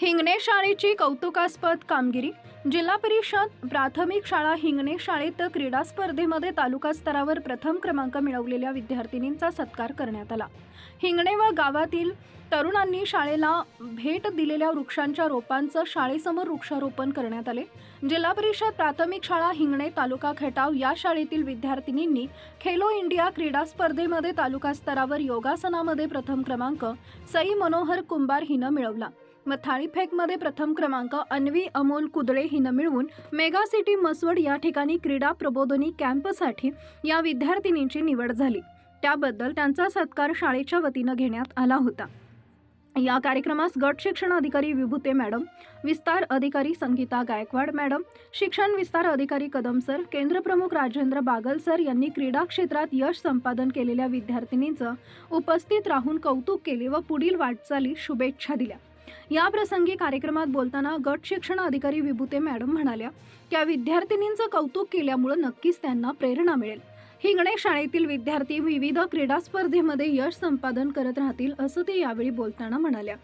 हिंगणे शाळेची कौतुकास्पद कामगिरी. जिल्हा परिषद प्राथमिक शाळा हिंगणे शाळेत क्रीडा स्पर्धेमध्ये तालुका स्तरावर प्रथम क्रमांक मिळवलेल्या विद्यार्थिनींचा सत्कार करण्यात आला. हिंगणे व गावातील तरुणांनी शाळेला भेट दिलेल्या वृक्षांच्या रोपांचं शाळेसमोर वृक्षारोपण करण्यात आले. जिल्हा परिषद प्राथमिक शाळा हिंगणे तालुका खटाव या शाळेतील विद्यार्थिनींनी खेलो इंडिया क्रीडा स्पर्धेमध्ये तालुका स्तरावर योगासनामध्ये प्रथम क्रमांक सई मनोहर कुंभार हिनं मिळवला. व थाळीफेकमध्ये प्रथम क्रमांक अन्वी अमोल कुदळे हिनं मिळवून मेगा सिटी मसवड या ठिकाणी क्रीडा प्रबोधनी कॅम्पसाठी या विद्यार्थिनींची निवड झाली. त्याबद्दल त्यांचा सत्कार शाळेच्या वतीनं घेण्यात आला होता. या कार्यक्रमास गट शिक्षण अधिकारी विभूते मॅडम विस्तार अधिकारी संगीता गायकवाड मॅडम शिक्षण विस्तार अधिकारी कदम सर केंद्रप्रमुख राजेंद्र बागल सर यांनी क्रीडा क्षेत्रात यश संपादन केलेल्या विद्यार्थिनींचं उपस्थित राहून कौतुक केले व पुढील वाटचाली शुभेच्छा दिल्या. या प्रसंगी कार्यक्रमात बोलताना गट शिक्षण अधिकारी विभूते मॅडम म्हणाल्या त्या विद्यार्थिनींचं कौतुक केल्यामुळं नक्कीच त्यांना प्रेरणा मिळेल. हिंगणे शाळेतील विद्यार्थी विविध क्रीडा स्पर्धेमध्ये यश संपादन करत राहतील असं ते यावेळी बोलताना म्हणाल्या.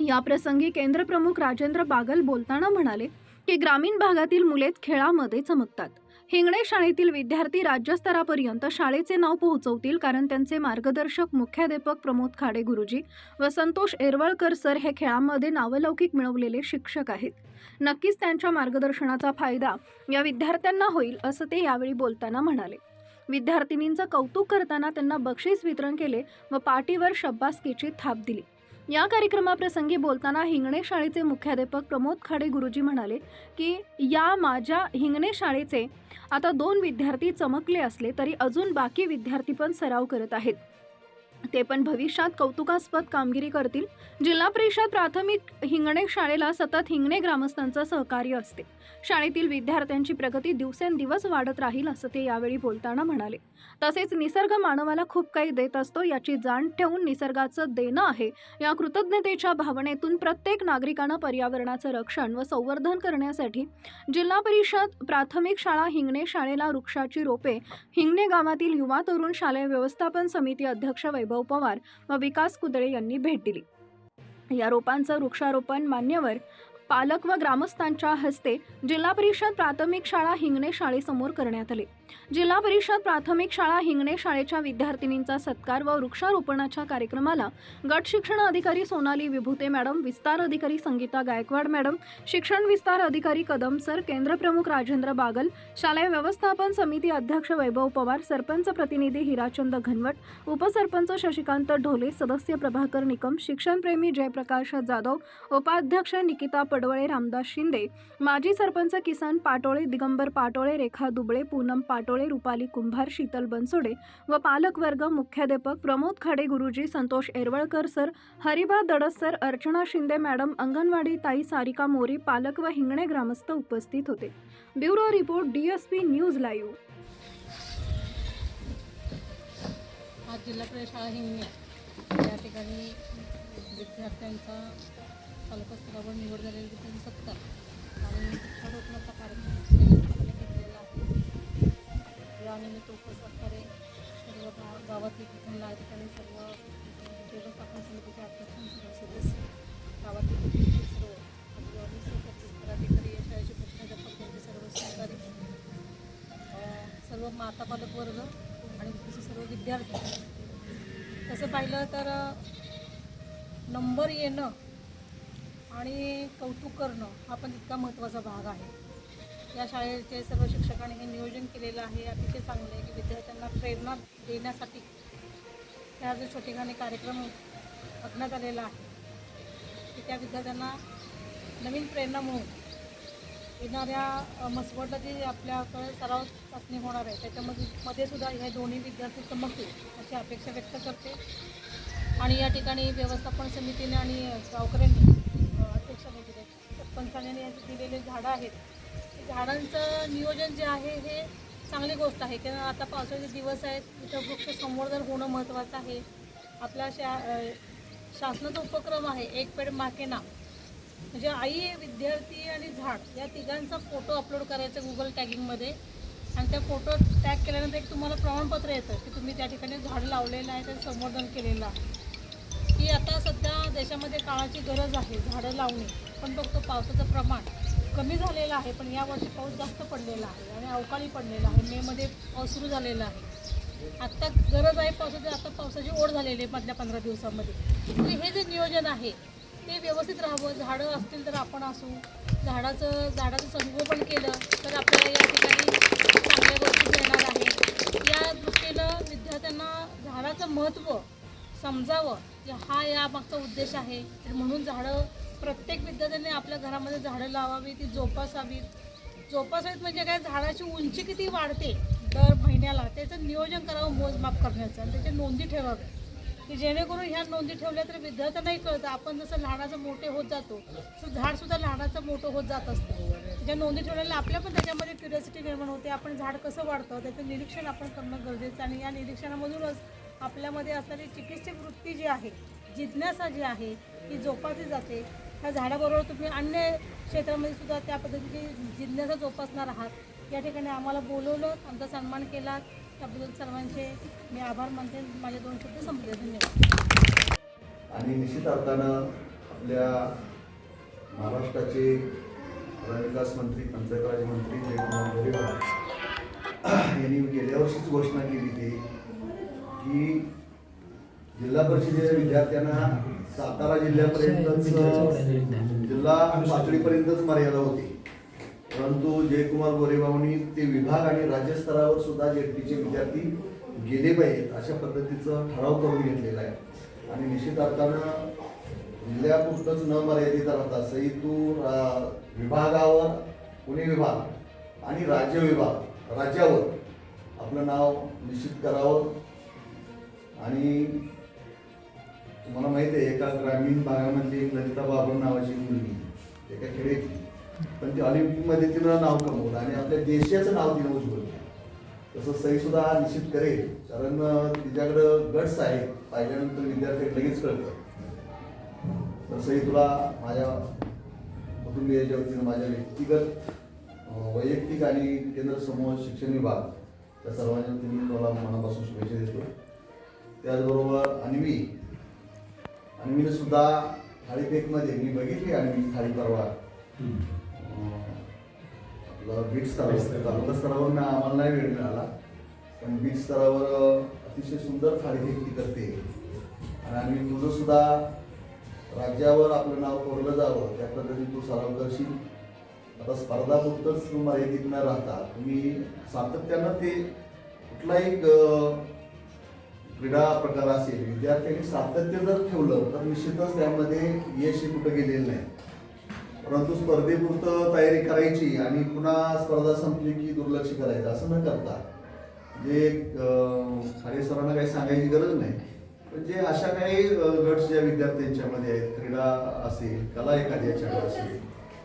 या प्रसंगी केंद्रप्रमुख राजेंद्र बागल बोलताना म्हणाले की ग्रामीण भागातील मुले खेळामध्ये चमकतात. हिंगणे शाळेतील विद्यार्थी राज्यस्तरापर्यंत शाळेचे नाव पोहोचवतील कारण त्यांचे मार्गदर्शक मुख्याध्यापक प्रमोद खाडे गुरुजी व संतोष एरवळकर सर हे खेळामध्ये नावलौकिक मिळवलेले शिक्षक आहेत. नक्कीच त्यांच्या मार्गदर्शनाचा फायदा या विद्यार्थ्यांना होईल असं ते यावेळी बोलताना म्हणाले. विद्यार्थिनींचं कौतुक करताना त्यांना बक्षीस वितरण केले व पाठीवर शब्बासकीची थाप दिली. या कार्यक्रमाप्रसंगी बोलताना हिंगणे शाळेचे मुख्याध्यापक प्रमोद खाडे गुरुजी म्हणाले की या माझ्या हिंगणे शाळेचे आता दोन विद्यार्थी चमकले असले तरी अजून बाकी विद्यार्थी पण सराव करत आहेत. ते पण भविष्यात कौतुकास्पद कामगिरी करतील. जिल्हा परिषद प्राथमिक हिंगणे शाळेला सतत हिंगणे ग्रामस्थांचं सहकार्य असते. शाळेतील विद्यार्थ्यांची प्रगती दिवसेंदिवस वाढत राहील असं ते यावेळी बोलताना म्हणाले. तसेच निसर्ग मानवाला खूप काही देत असतो याची जाण ठेवून निसर्गाचं देणं आहे. या कृतज्ञतेच्या भावनेतून प्रत्येक नागरिकानं पर्यावरणाचं रक्षण व संवर्धन करण्यासाठी जिल्हा परिषद प्राथमिक शाळा हिंगणे शाळेला वृक्षाची रोपे हिंगणे गावातील युवा तरुण शालेय व्यवस्थापन समिती अध्यक्ष वै वैभव पवार व विकास कुदळे यांनी भेट दिली. या रोपांचं वृक्षारोपण मान्यवर पालक व ग्रामस्थांच्या हस्ते जिल्हा परिषद प्राथमिक शाळा हिंगणे शाळेसमोर करण्यात आले. जिल्हा परिषद प्राथमिक शाळा हिंगणे शाळेच्या विद्यार्थिनींचा सत्कार व वृक्षारोपणाच्या कार्यक्रमाला गट शिक्षण अधिकारी सोनाली विभूते मॅडम विस्तार अधिकारी संगीता गायकवाड मॅडम शिक्षण विस्तार अधिकारी कदम सर केंद्रप्रमुख राजेंद्र बागल शालेय व्यवस्थापन समिती अध्यक्ष वैभव पवार सरपंच प्रतिनिधी हिराचंद घनवट उपसरपंच शशिकांत ढोले सदस्य प्रभाकर निकम शिक्षणप्रेमी जयप्रकाश जाधव उपाध्यक्ष निकिता पडवळे रामदास शिंदे माजी सरपंच किसन पाटोळे दिगंबर पाटोळे रेखा दुबळे पूनम पाटोळे रुपाली कुंभार शीतल बनसोडे व पालकवर्ग मुख्याध्यापक प्रमोद खाडे गुरुजी Santosh Erawalkar sir Haribha Dadas sir Archana Shinde madam anganwadi ताई सारिका मोरी पालक व हिंगणे ग्रामस्थ उपस्थित होते. Bureau report DSP news live. आज जिल्हा परिषद हिंगणे या ठिकाणी विद्यार्थ्यांचा तालुका निवड सर्व माता आणि तसे सर्व विद्यार्थी. तसं पाहिलं तर नंबर येणं आणि कौतुक करणं हा पण तितका महत्त्वाचा भाग आहे. या शाळेचे सर्व शिक्षकांनी हे नियोजन केलेलं आहे. अतिशय चांगलं आहे की विद्यार्थ्यांना प्रेरणा देण्यासाठी ह्या जो छोटेखाने कार्यक्रम आखण्यात आलेला आहे की त्या विद्यार्थ्यांना नवीन प्रेरणा म्हणून येणाऱ्या मसवडला जी आपल्याकडे सराव चाचणी होणार आहे त्याच्यामध्ये मध्ये सुद्धा ह्या दोन्ही विद्यार्थी चमकतील अशी अपेक्षा व्यक्त करते. आणि या ठिकाणी व्यवस्थापन समितीने आणि गावकऱ्यांनी अध्यक्ष म्हणजे अध्यक्षाने सरपंचाने यांचे दिलेले झाडं आहेत. झाडांचं नियोजन जे आहे हे चांगली गोष्ट आहे कारण आता पावसाचे दिवस आहेत इथं वृक्ष संवर्धन होणं महत्त्वाचं आहे. आपल्या शा शासनाचा उपक्रम आहे एक पेड माकेना. म्हणजे आई विद्यार्थी आणि झाड या तिघांचा फोटो अपलोड करायचा गुगल टॅगिंगमध्ये आणि त्या फोटो टॅग केल्यानंतर एक तुम्हाला प्रमाणपत्र येतं की तुम्ही त्या ठिकाणी झाड लावलेलं आहे त्याचं संवर्धन केलेलं आहे. की आता सध्या देशामध्ये काळाची गरज आहे झाडं लावणे पण बघतो पावसाचं प्रमाण कमी झालेलं आहे पण यावर्षी पाऊस जास्त पडलेला आहे आणि अवकाळी पडलेला आहे मेमध्ये पाऊस सुरू झालेला आहे. आत्ता गरज आहे पावसाची आता पावसाची ओढ झालेली आहे मधल्या पंधरा दिवसामध्ये. तर हे जे नियोजन आहे ते व्यवस्थित राहावं. झाडं असतील तर आपण असू. झाडाचं झाडाचं संगोपन केलं तर आपल्याला या ठिकाणी चांगल्या गोष्टी मिळणार आहे या दृष्टीनं विद्यार्थ्यांना झाडाचं महत्त्व समजावं हा या मागचा उद्देश आहे. म्हणून झाडं प्रत्येक विद्यार्थ्याने आपल्या घरामध्ये झाडं लावावी ती जोपासावीत जोपासावीत म्हणजे काय? झाडाची उंची किती वाढते दर महिन्याला त्याचं नियोजन करावं मोजमाप करण्याचं. आणि त्याच्या नोंदी ठेवाव्या. की जेणेकरून ह्या नोंदी ठेवल्या तर विद्यार्थ्यांनाही कळत. आपण जसं लहानाचं मोठे होत जातो तसं झाडसुद्धा लहानाचं मोठं होत जात असतं. ज्या नोंदी ठेवलेल्या आपल्या पण त्याच्यामध्ये क्युरियोसिटी निर्माण होते. आपण झाड कसं वाढतं त्याचं निरीक्षण आपण करणं गरजेचं आणि या निरीक्षणामधूनच आपल्यामध्ये असणारी चिकित्सक वृत्ती जी आहे जिज्ञासा जी आहे ती जोपासली जाते. त्या झाडाबरोबर तुम्ही अन्य क्षेत्रामध्ये सुद्धा त्या पद्धतीची जिज्ञासा जोपासणार आहात. या ठिकाणी आम्हाला बोलवलं आमचा सन्मान केला. त्याबद्दल सर्वांचे मी आभार मानते. माझे दोन शब्द संपले. धन्यवाद. आणि निश्चित अर्थानं आपल्या महाराष्ट्राचे विकास मंत्री पंचायत राज मंत्री जयकुमार गोरेगाव यांनी गेल्या वर्षीच घोषणा केली ती की जिल्हा परिषदेच्या विद्यार्थ्यांना सातारा जिल्ह्यापर्यंतच जिल्हा पातळीपर्यंतच मर्यादा होती. परंतु जयकुमार गोरेबावनी ते विभाग आणि राज्यस्तरावर सुद्धा जेडपीचे विद्यार्थी गेले पाहिजेत अशा पद्धतीचं ठराव करून घेतलेला आहे. आणि निश्चित अर्थानं जिल्ह्यापुरतंच न मर्यादित राहता सईतू रा- विभागावर पुणे विभाग आणि राज्य विभाग राज्यावर आपलं नाव निश्चित करावं. आणि तुम्हाला माहिती आहे एका ग्रामीण भागामधली एक ललिता बाबर नावाची मुलगी एका खेड्याची पण ते ऑलिम्पिकमध्ये तिनं नाव कमवलं आणि आपल्या देशाचं नाव तिनं उज्ज्वल तसं सई सुद्धा निश्चित करेल कारण तिच्याकडं गट्स आहे पाहिल्यानंतर विद्यार्थी लगेच कळतं. तर सई तुला माझ्या कुटुंबियाच्या वतीनं माझ्या व्यक्तिगत वैयक्तिक आणि केंद्र समूह शिक्षण विभाग त्या सर्वांच्या वतीने मी तुला मनापासून शुभेच्छा देतो. त्याचबरोबर अन्वी अन्वीने सुद्धा थाळीपेकमध्ये मी बघितली अन्वी थाळी परवा. आपलं बीट स्तरावर तालुका स्तरावर ना आम्हाला नाही वेळ मिळाला. पण बीट स्तरावर अतिशय सुंदर ती. करते आणि आम्ही तुझं सुद्धा राज्यावर आपलं नाव कोरलं जावं त्या पद्धतीने तू सराव करशील आता स्पर्धा पुरतंच तू मर्यादित न राहता. तुम्ही सातत्यानं ते कुठलाही क्रीडा प्रकार असेल विद्यार्थ्यांनी सातत्य जर ठेवलं तर निश्चितच त्यामध्ये यश कुठं गेलेलं नाही. परंतु स्पर्धेपुरतं तयारी करायची आणि पुन्हा स्पर्धा संपली की दुर्लक्ष करायचं असं न करता जे खाडे सरांना काही सांगायची गरज नाही पण जे अशा काही गट गट्स ज्या विद्यार्थ्यांच्यामध्ये आहेत क्रीडा असेल कला एखाद्याच्याकडे असेल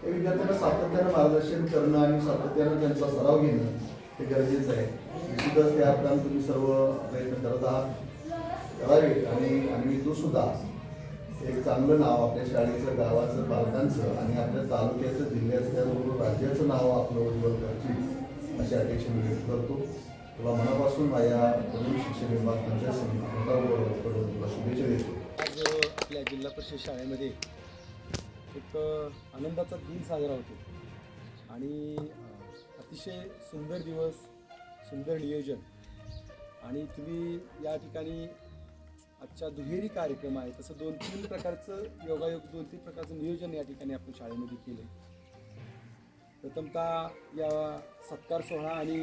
त्या विद्यार्थ्यांना सातत्यानं मार्गदर्शन करणं आणि सातत्यानं त्यांचा सराव घेणं हे गरजेचं आहे. निश्चितच त्या अर्थानं तुम्ही सर्व प्रयत्न करत आहात करावे आणि आम्ही तो सुद्धा एक चांगलं नाव आपल्या शाळेचं गावाचं पालकांचं आणि आपल्या तालुक्याचं जिल्ह्याचं त्याचबरोबर राज्याचं नाव आपलं उज्ज्वल करतील अशी अपेक्षा मी व्यक्त करतो. तुला मनापासून माझ्या तरुण शिक्षण विभाग पंचायत समितीकडून तुला शुभेच्छा देतो. आज आपल्या जिल्हा परिषद शाळेमध्ये एक आनंदाचा दिन साजरा होतो. आणि अतिशय सुंदर दिवस सुंदर नियोजन. आणि तुम्ही या ठिकाणी आजच्या दुहेरी कार्यक्रम आहे तसं दोन तीन प्रकारचं योगायोग दोन तीन प्रकारचं नियोजन या ठिकाणी आपण शाळेमध्ये केलं प्रथमतः या सत्कार सोहळा आणि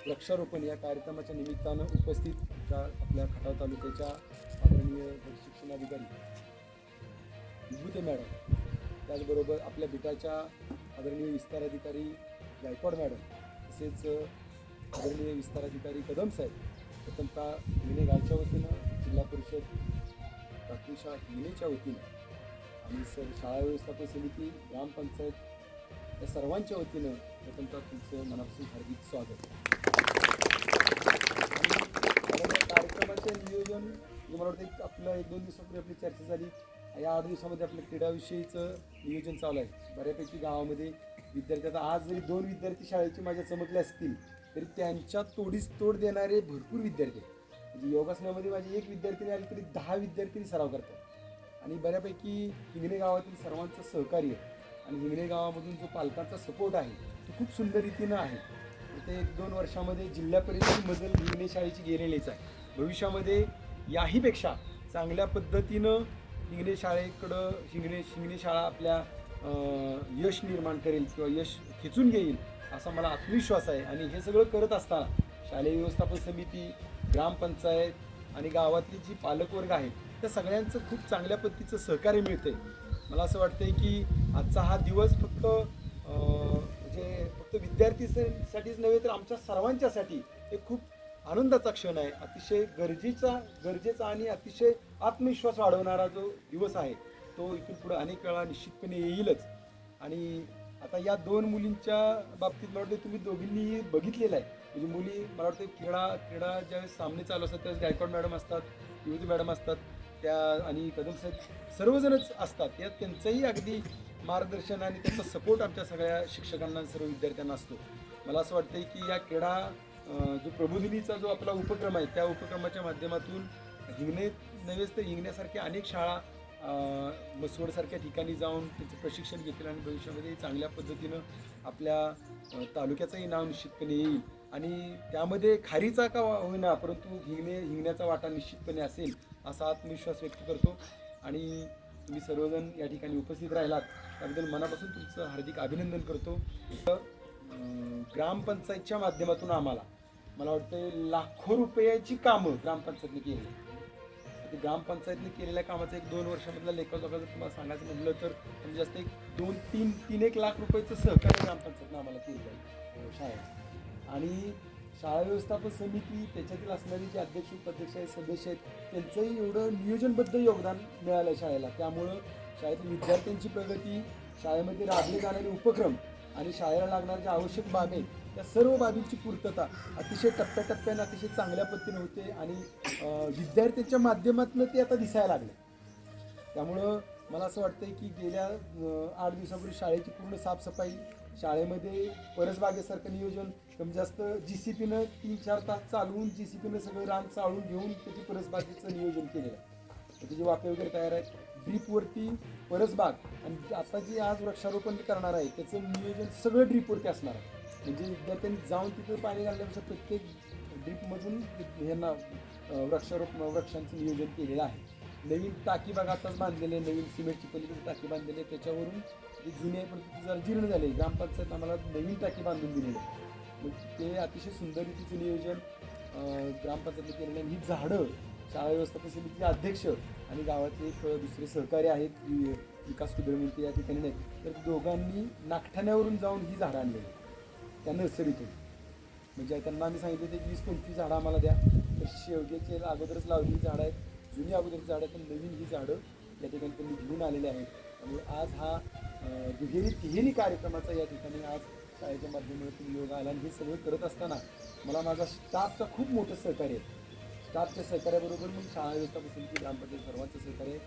वृक्षारोपण या कार्यक्रमाच्या निमित्तानं उपस्थित त्या आपल्या खटाव तालुक्याच्या आदरणीय शिक्षणाधिकारी विभूते मॅडम त्याचबरोबर आपल्या बिटाच्या आदरणीय विस्तार अधिकारी गायकवाड मॅडम तसेच आदरणीय विस्तार अधिकारी कदम साहेब प्रथमतः हिंगणे गावच्या वतीनं जिल्हा परिषद प्राथमिक शाळा वतीनं आणि सर शाळा व्यवस्थापन समिती ग्रामपंचायत या सर्वांच्या वतीनं प्रथमतः तुमचं मनापासून हार्दिक स्वागत. कार्यक्रमाचे नियोजन मला वाटतं एक आपलं एक दोन दिवसापूर्वी आपली चर्चा झाली. या आठ दिवसामध्ये आपलं क्रीडाविषयीचं नियोजन चालू आहे. बऱ्यापैकी गावामध्ये विद्यार्थी आता आज जरी दोन विद्यार्थी शाळेची माझ्या चमकले असतील तरी त्यांच्या तोडीस तोड देणारे भरपूर विद्यार्थी आहेत. म्हणजे योगासनामध्ये माझी एक विद्यार्थिनी आली तरी दहा विद्यार्थी सराव करतात. आणि बऱ्यापैकी हिंगणे गावातील सर्वांचं सहकार्य आणि हिंगणे गावामधून जो पालकांचा सपोर्ट आहे तो खूप सुंदर रीतीनं आहे. ते एक दोन वर्षामध्ये जिल्हा परिषद मजल हिंगणे शाळेची गेलेलीच आहे. भविष्यामध्ये याहीपेक्षा चांगल्या पद्धतीनं हिंगणे शाळेकडं हिंगणे हिंगणे शाळा आपल्या यश निर्माण करेल किंवा यश खेचून घेईल असा मला आत्मविश्वास आहे. आणि हे सगळं करत असताना शालेय व्यवस्थापन समिती ग्रामपंचायत आणि गावातली जी पालकवर्ग आहे त्या सगळ्यांचं खूप चांगल्या पद्धतीचं सहकार्य मिळते मला असं वाटतंय की आजचा हा दिवस फक्त म्हणजे फक्त विद्यार्थीसाठीच नव्हे तर आमच्या सर्वांच्यासाठी हे खूप आनंदाचा क्षण आहे. अतिशय गरजेचा गरजेचा आणि अतिशय आत्मविश्वास वाढवणारा जो दिवस आहे तो इथून पुढे अनेक वेळा निश्चितपणे येईलच. आणि आता या दोन मुलींच्या बाबतीत मला वाटतं तुम्ही दोघींनीही बघितलेलं आहे. म्हणजे मुली मला वाटतं क्रीडा क्रीडा ज्यावेळेस सामने चालू असतात त्यावेळेस गायकवाड मॅडम असतात युवती मॅडम असतात त्या आणि कदम साहेब सर्वजणच असतात. यात त्यांचंही अगदी मार्गदर्शन आणि त्यांचा सपोर्ट आमच्या सगळ्या शिक्षकांना सर्व विद्यार्थ्यांना असतो. मला असं वाटतं की या क्रीडा जो प्रबोधिनीचा जो आपला उपक्रम आहे त्या उपक्रमाच्या माध्यमातून हिंगणे नव्हेच तर हिंगण्यासारख्या अनेक शाळा मसवडसारख्या ठिकाणी जाऊन त्याचं प्रशिक्षण घेतील आणि भविष्यामध्ये चांगल्या पद्धतीनं आपल्या तालुक्याचंही नाव निश्चितपणे येईल. आणि त्यामध्ये खारीचा का होईना परंतु हिंगणे हिंगण्याचा वाटा निश्चितपणे असेल असा आत्मविश्वास व्यक्त करतो. आणि तुम्ही सर्वजण या ठिकाणी उपस्थित राहिलात त्याबद्दल मनापासून तुमचं हार्दिक अभिनंदन करतो. ग्रामपंचायतच्या माध्यमातून आम्हाला मला वाटतं लाखो रुपयाची कामं ग्रामपंचायतने केली. ग्रामपंचायतने केलेल्या कामाचा एक दोन वर्षामधला लेखाजोखा जर तुम्हाला सांगायचं म्हटलं तर म्हणजे जास्त एक दोन तीन तीन एक लाख रुपयाचं सहकार्य ग्रामपंचायतनं आम्हाला केलं जाईल हो, शाळेत. आणि शाळा व्यवस्थापन समिती त्याच्यातील असणारी जी अध्यक्ष उपाध्यक्ष आहेत सदस्य आहेत त्यांचंही एवढं नियोजनबद्ध योगदान मिळालं शाळेला. त्यामुळं शाळेतील विद्यार्थ्यांची प्रगती शाळेमध्ये राबले जाणारे उपक्रम आणि शाळेला लागणाऱ्या ज्या आवश्यक बाबी त्या सर्व बाबींची पूर्तता अतिशय टप्प्याटप्प्यानं अतिशय चांगल्या पद्धतीने होते आणि विद्यार्थ्यांच्या माध्यमातून ते आता दिसायला लागले. त्यामुळं मला असं वाटतंय की गेल्या आठ दिवसापूर्वी शाळेची पूर्ण साफसफाई शाळेमध्ये परसबागेसारखं नियोजन कमी जास्त जी सी पीनं तीन चार तास चालवून जी सी पीनं सगळं रान चाळून घेऊन त्याची परसबागेचं नियोजन केलेलं आहे. त्याचे वाफे वगैरे तयार आहेत ड्रीपवरती परसबाग आणि आता जे आज वृक्षारोपण करणार आहे त्याचं नियोजन सगळं ड्रीपवरती असणार आहे. म्हणजे विद्यार्थ्यांनी जाऊन तिथे पाणी घालण्यापेक्षा प्रत्येक ड्रीपमधून ह्यांना वृक्षारोप वृक्षांचं नियोजन केलेलं आहे. नवीन टाकी बघा आताच बांधलेले नवीन सिमेंटची पलीकडे टाकी बांधलेली आहे त्याच्यावरून जी जुने आहे पण ते जरा जीर्ण झाले. ग्रामपंचायत आम्हाला नवीन टाकी बांधून दिलेली आहे. मग ते अतिशय सुंदर रीतीचं नियोजन ग्रामपंचायतने केलेलं आहे. आणि ही झाडं शाळा व्यवस्थापन समितीचे अध्यक्ष आणि गावातले एक दुसरे सहकारी आहेत विकास कुदरमंत्री या ठिकाणी नाही तर दोघांनी नागठाण्यावरून जाऊन ही झाडं आणलेली त्या नर्सरीतून. म्हणजे त्यांना आम्ही सांगितलं होते की वीस पंचवीस झाडं आम्हाला द्या. तर शेवग्याचे अगोदरच लावलेली झाडं आहेत. जुनी अगोदरची झाडं आहेत पण नवीन ही झाडं या ठिकाणी त्यांनी घेऊन आलेली आहेत. आणि आज हा दुहेरी तिहेरी कार्यक्रमाचा या ठिकाणी आज शाळेच्या माध्यमातून योग आला आणि हे सगळं करत असताना मला माझा स्टाफचा खूप मोठं सहकार्य आहे स्टाफच्या सहकार्याबरोबर मग शाळा व्यवस्थापन समिती ग्रामपंचायत सर्वांचं सहकार्य आहे.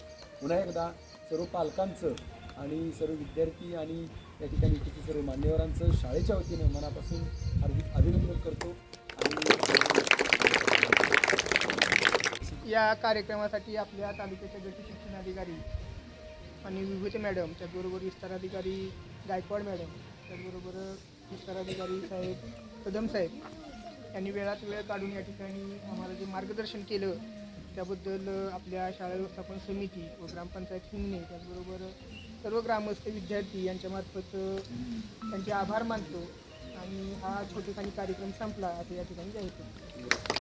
पुन्हा एकदा सर्व पालकांचं आणि सर्व विद्यार्थी आणि या ठिकाणी उपस्थित सर्व मान्यवरांचं शाळेच्या वतीनं मनापासून हार्दिक अभिनंदन करतो आणि या कार्यक्रमासाठी आपल्या तालुक्याच्या गट शिक्षण अधिकारी आणि विभूती मॅडम त्याचबरोबर विस्तार अधिकारी गायकवाड मॅडम त्याचबरोबर विस्तार अधिकारी साहेब कदम साहेब यांनी वेळात वेळ काढून या ठिकाणी आम्हाला जे मार्गदर्शन केलं त्याबद्दल आपल्या शाळा व्यवस्थापन समिती व ग्रामपंचायत हिंगणे त्याचबरोबर सर्व ग्रामस्थ विद्यार्थी यांच्यामार्फत त्यांचे आभार मानतो आणि हा छोटेखानी कार्यक्रम संपला असं या ठिकाणी जाहीर करतो.